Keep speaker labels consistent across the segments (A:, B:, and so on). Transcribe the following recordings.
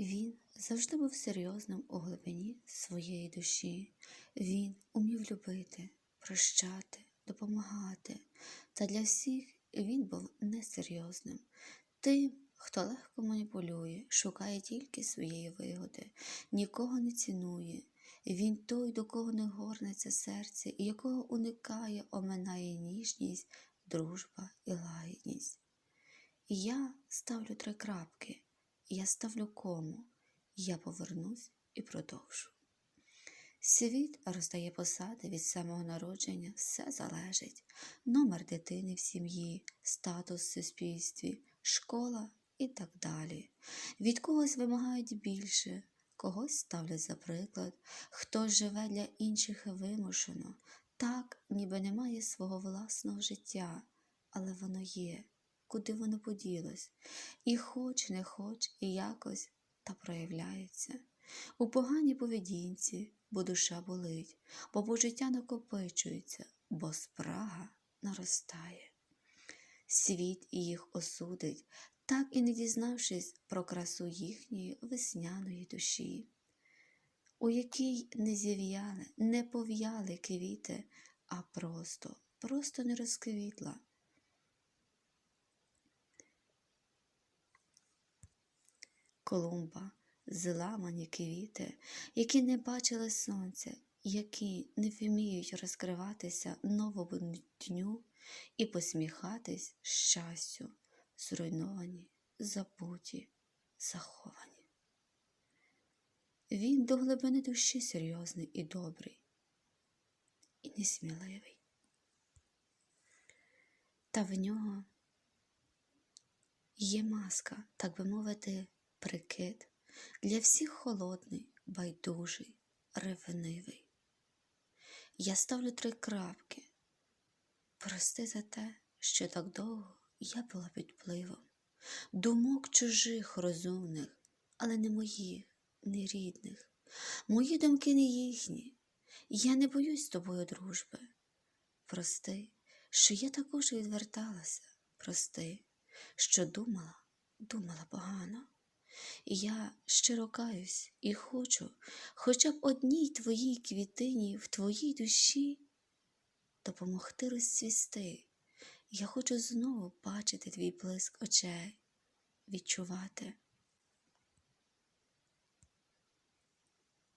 A: Він завжди був серйозним у глибині своєї душі. Він умів любити, прощати, допомагати. Та для всіх він був несерйозним. Тим, хто легко маніпулює, шукає тільки своєї вигоди, нікого не цінує. Він той, до кого не горнеться серце, і якого уникає, оминає ніжність, дружба і лагідність. Я ставлю три крапки, я ставлю кому, я повернусь і продовжу. Світ роздає посади від самого народження, все залежить. Номер дитини в сім'ї, статус в суспільстві, школа і так далі. Від когось вимагають більше, когось ставлять за приклад, хтось живе для інших вимушено, так, ніби немає свого власного життя, але воно є, куди воно поділось, і хоч не хоч, і якось та проявляється. У поганій поведінці, бо душа болить, бо почуття накопичується, бо спрага наростає. Світ їх осудить, так і не дізнавшись про красу їхньої весняної душі, у якій не зів'яли, не пов'яли квіти, а просто, просто не розквітла. Колумба, зламані квіти, які не бачили сонця, які не вміють розкриватися новому дню і посміхатись щастю, зруйновані, забуті, заховані. Він до глибини душі серйозний і добрий, і несміливий. Та в нього є маска, так би мовити, прикид, для всіх холодний, байдужий, ревнивий. Я ставлю три крапки. Прости за те, що так довго я була під впливом думок чужих розумних, але не моїх, не рідних. Мої думки не їхні. Я не боюсь з тобою дружби. Прости, що я також відверталася. Прости, що думала, думала погано. Я щиро каюсь і хочу, хоча б одній твоїй квітині в твоїй душі допомогти розцвісти. Я хочу знову бачити твій блиск очей, відчувати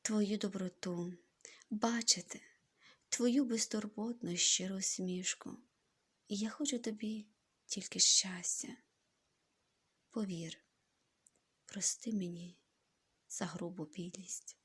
A: твою доброту, бачити твою безтурботну щиру смішку. І я хочу тобі тільки щастя. Повір, прости мені за грубу підлість.